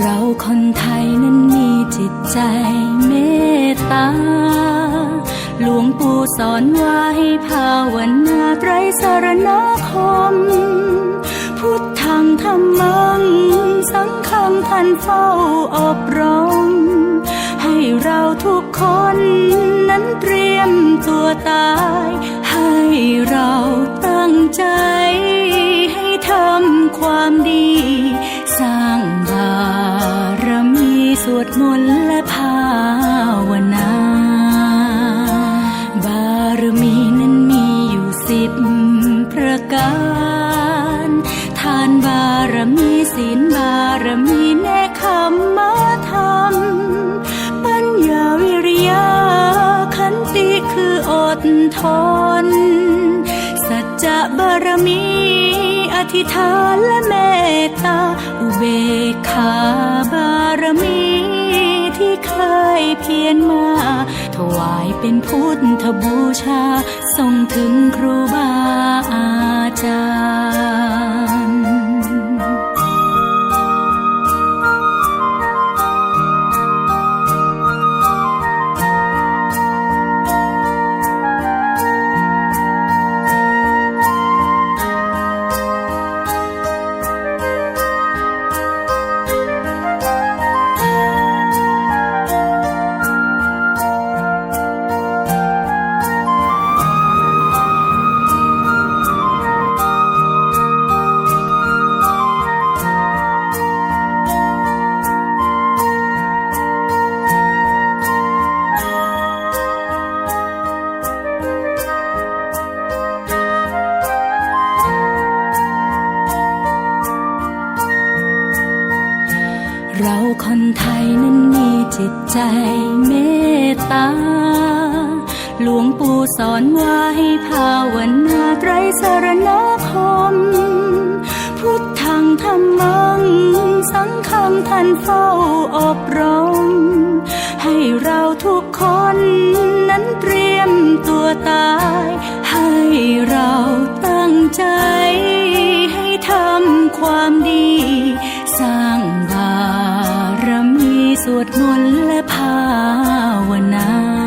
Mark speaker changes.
Speaker 1: เราคนไทยนั้นมีจิตใจเมตตา หลวงปู่สอนว่าให้ภาวนาไตรสารณคม พุทธังธรรมัง สังฆังท่านเฝ้าอบรม ให้เราทุกคนนั้นเตรียมตัวตาย ให้เราตั้งใจให้ทำความดี มนต์และภาวนา บารมีนั้นมีอยู่สิบประการ ทานบารมีศีลบารมีเนคขมมาธรรม ปัญญาวิริยะขันติคืออดทน สัจจะบารมีอธิษฐานและเมตตาอุเบกขาบาร เขียนมา ถวายเป็นพุทธบูชา ส่งถึงครูบาอาจารย์ เราคนไทยนั้นมีจิตใจเมตตา หลวงปู่สอนว่าให้ภาวนาไตรสรณคม พุทธังธรรมัง สังฆังท่านเฝ้าอบรม ให้เราทุกคนนั้นเตรียมตัวตาย ให้เราตั้งใจให้ทำความดี วดมนต์และภาวนา